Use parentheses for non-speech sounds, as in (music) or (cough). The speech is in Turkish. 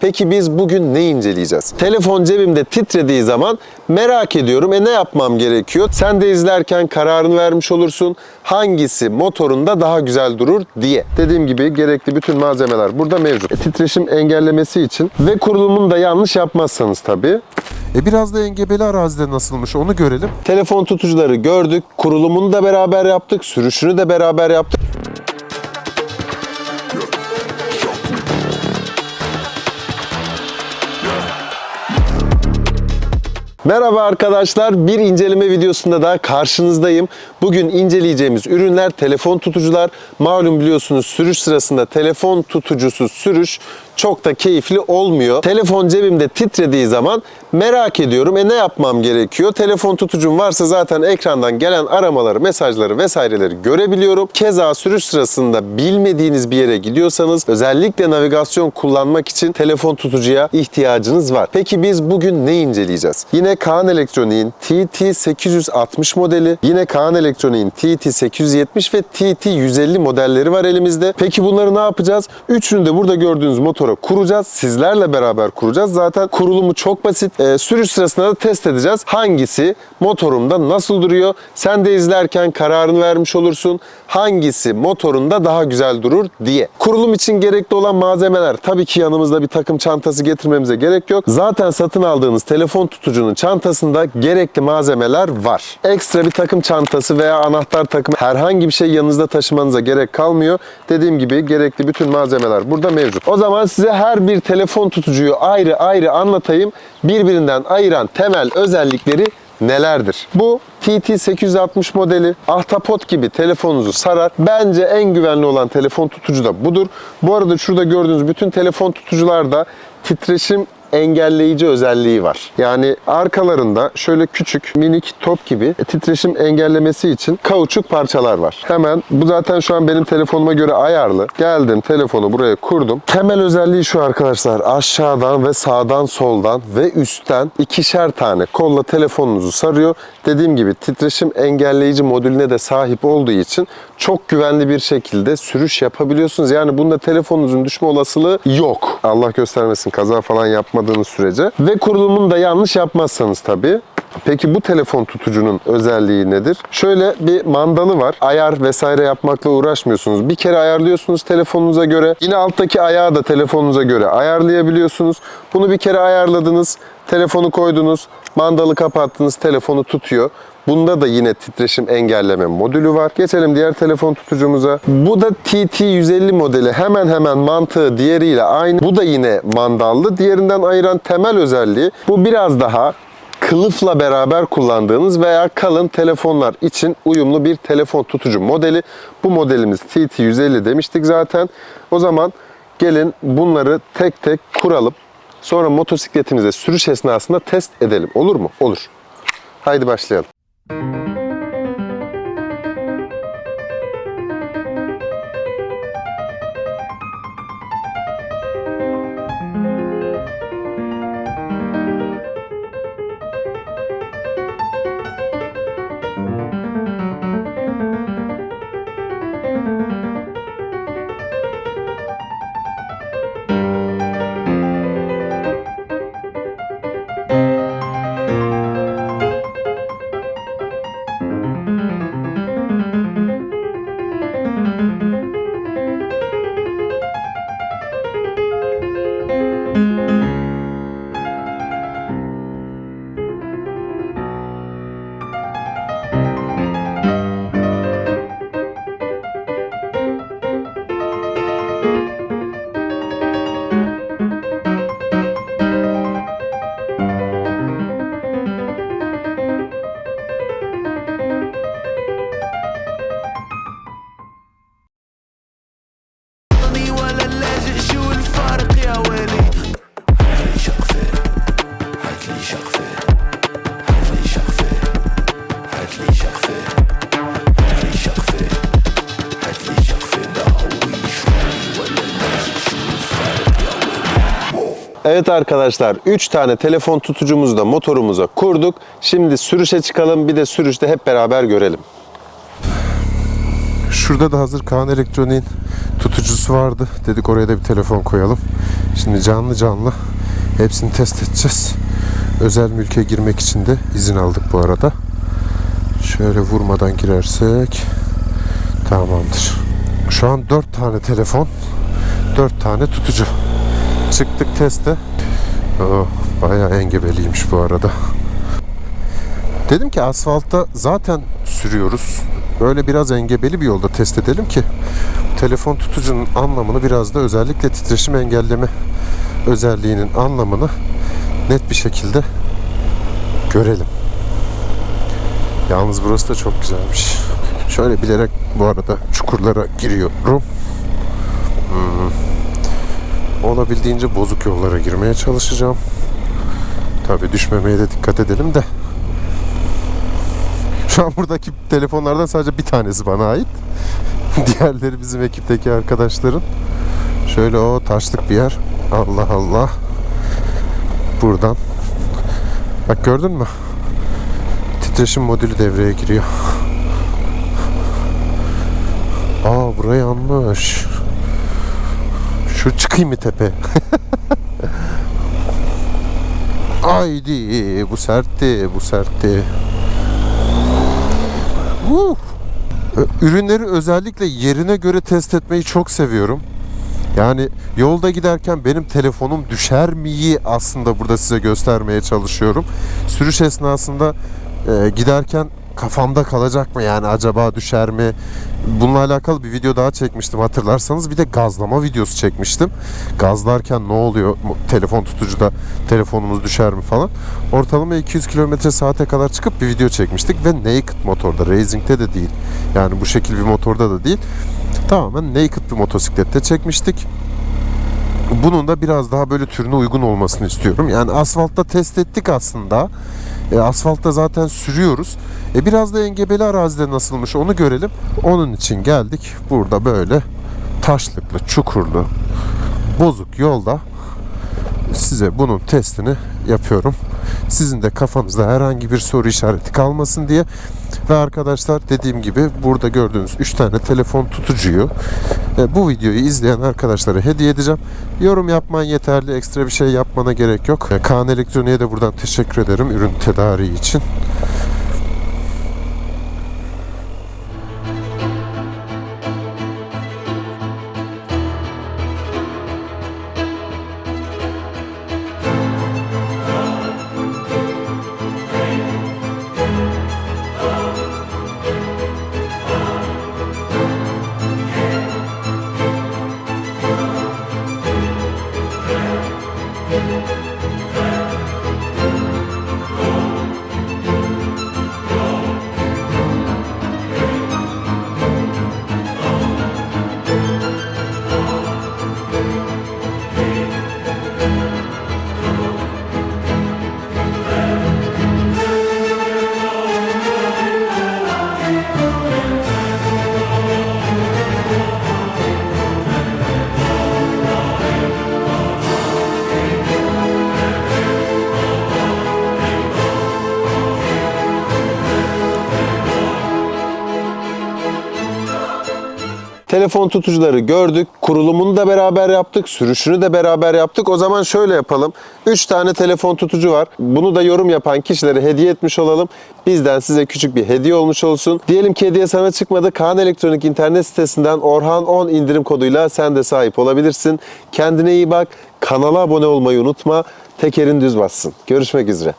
Peki biz bugün ne inceleyeceğiz? Telefon cebimde titrediği zaman merak ediyorum. E ne yapmam gerekiyor? Sen de izlerken kararını vermiş olursun. Hangisi motorunda daha güzel durur diye. Dediğim gibi gerekli bütün malzemeler burada mevcut. E, titreşim engellemesi için ve kurulumunu da yanlış yapmazsanız tabii. E biraz da engebeli arazide nasılmış onu görelim. Telefon tutucuları gördük. Kurulumunu da beraber yaptık. Sürüşünü de beraber yaptık. Merhaba arkadaşlar. Bir inceleme videosunda daha karşınızdayım. Bugün inceleyeceğimiz ürünler telefon tutucular. Malum biliyorsunuz sürüş sırasında telefon tutucusuz sürüş çok da keyifli olmuyor. Telefon cebimde titrediği zaman merak ediyorum. E ne yapmam gerekiyor? Telefon tutucum varsa zaten ekrandan gelen aramaları, mesajları vesaireleri görebiliyorum. Keza sürüş sırasında bilmediğiniz bir yere gidiyorsanız özellikle navigasyon kullanmak için telefon tutucuya ihtiyacınız var. Peki biz bugün ne inceleyeceğiz? Yine Kaan Elektronik'in TT860 modeli, yine Kaan Elektronik'in TT870 ve TT150 modelleri var elimizde. Peki bunları ne yapacağız? Üçünü de burada gördüğünüz motora kuracağız. Sizlerle beraber kuracağız. Zaten kurulumu çok basit. Ee, sürüş sırasında da test edeceğiz. Hangisi motorumda nasıl duruyor? Sen de izlerken kararını vermiş olursun. Hangisi motorunda daha güzel durur diye. Kurulum için gerekli olan malzemeler tabii ki yanımızda bir takım çantası getirmemize gerek yok. Zaten satın aldığınız telefon tutucunun çantasında gerekli malzemeler var. Ekstra bir takım çantası veya anahtar takımı herhangi bir şey yanınızda taşımanıza gerek kalmıyor. Dediğim gibi gerekli bütün malzemeler burada mevcut. O zaman size her bir telefon tutucuyu ayrı ayrı anlatayım. Birbirinden ayıran temel özellikleri nelerdir? Bu TT860 modeli ahtapot gibi telefonunuzu sarar. Bence en güvenli olan telefon tutucu da budur. Bu arada şurada gördüğünüz bütün telefon tutucularda titreşim engelleyici özelliği var. Yani arkalarında şöyle küçük minik top gibi titreşim engellemesi için kauçuk parçalar var. Hemen bu zaten şu an benim telefonuma göre ayarlı. Geldim telefonu buraya kurdum. Temel özelliği şu arkadaşlar. Aşağıdan ve sağdan soldan ve üstten ikişer tane kolla telefonunuzu sarıyor. Dediğim gibi titreşim engelleyici modülüne de sahip olduğu için çok güvenli bir şekilde sürüş yapabiliyorsunuz. Yani bunda telefonunuzun düşme olasılığı yok. Allah göstermesin kaza falan yapmadığınız sürece. Ve kurulumunu da yanlış yapmazsanız tabii. Peki bu telefon tutucunun özelliği nedir? Şöyle bir mandalı var. Ayar vesaire yapmakla uğraşmıyorsunuz. Bir kere ayarlıyorsunuz telefonunuza göre. Yine alttaki ayağı da telefonunuza göre ayarlayabiliyorsunuz. Bunu bir kere ayarladınız. Telefonu koydunuz. Mandalı kapattınız. Telefonu tutuyor. Bunda da yine titreşim engelleme modülü var. Geçelim diğer telefon tutucumuza. Bu da TT150 modeli. Hemen hemen mantığı diğeriyle aynı. Bu da yine mandallı. Diğerinden ayıran temel özelliği bu biraz daha kılıfla beraber kullandığınız veya kalın telefonlar için uyumlu bir telefon tutucu modeli. Bu modelimiz TT150 demiştik zaten. O zaman gelin bunları tek tek kuralım. Sonra motosikletimize sürüş esnasında test edelim. Olur mu? Olur. Haydi başlayalım. Müzik Evet arkadaşlar 3 tane telefon tutucumuzu da motorumuza kurduk. Şimdi sürüşe çıkalım bir de sürüşte hep beraber görelim. Şurada da hazır Kaan Elektronik'in tutucusu vardı. Dedik oraya da bir telefon koyalım. Şimdi canlı canlı hepsini test edeceğiz. Özel mülke girmek için de izin aldık bu arada. Şöyle vurmadan girersek tamamdır. Şu an 4 tane telefon, 4 tane tutucu. Çıktık teste. Oh, bayağı engebeliymiş bu arada. Dedim ki asfaltta zaten sürüyoruz. Böyle biraz engebeli bir yolda test edelim ki telefon tutucunun anlamını biraz da özellikle titreşim engelleme özelliğinin anlamını net bir şekilde görelim. Yalnız burası da çok güzelmiş. Şöyle bilerek bu arada çukurlara giriyorum. Hmm. Olabildiğince bozuk yollara girmeye çalışacağım. Tabii düşmemeye de dikkat edelim de. (laughs) Şu an buradaki telefonlardan sadece bir tanesi bana ait. (laughs) Diğerleri bizim ekipteki arkadaşların. Şöyle o taşlık bir yer. Allah Allah. Buradan. Bak gördün mü? Titreşim modülü devreye giriyor. Aa burayı yanlış. Şu çıkayım mı tepe? (laughs) Haydi bu sertti bu sertti. Uh. Ürünleri özellikle yerine göre test etmeyi çok seviyorum. Yani yolda giderken benim telefonum düşer miyi aslında burada size göstermeye çalışıyorum. Sürüş esnasında e, giderken kafamda kalacak mı yani acaba düşer mi? Bununla alakalı bir video daha çekmiştim hatırlarsanız. Bir de gazlama videosu çekmiştim. Gazlarken ne oluyor telefon tutucuda telefonumuz düşer mi falan. Ortalama 200 km saate kadar çıkıp bir video çekmiştik ve naked motorda, racing'de de değil. Yani bu şekil bir motorda da değil. Tamamen naked bir motosiklette çekmiştik. Bunun da biraz daha böyle türüne uygun olmasını istiyorum. Yani asfaltta test ettik aslında. E, asfaltta zaten sürüyoruz. E, biraz da engebeli arazide nasılmış onu görelim. Onun için geldik. Burada böyle taşlıklı, çukurlu, bozuk yolda size bunun testini yapıyorum. Sizin de kafanızda herhangi bir soru işareti kalmasın diye. Ve arkadaşlar dediğim gibi burada gördüğünüz 3 tane telefon tutucuyu e, bu videoyu izleyen arkadaşlara hediye edeceğim. Yorum yapman yeterli. Ekstra bir şey yapmana gerek yok. E, Kaan Elektronik'e de buradan teşekkür ederim ürün tedariği için. Telefon tutucuları gördük. Kurulumunu da beraber yaptık. Sürüşünü de beraber yaptık. O zaman şöyle yapalım. 3 tane telefon tutucu var. Bunu da yorum yapan kişilere hediye etmiş olalım. Bizden size küçük bir hediye olmuş olsun. Diyelim ki hediye sana çıkmadı. Kaan Elektronik internet sitesinden Orhan 10 indirim koduyla sen de sahip olabilirsin. Kendine iyi bak. Kanala abone olmayı unutma. Tekerin düz bassın. Görüşmek üzere.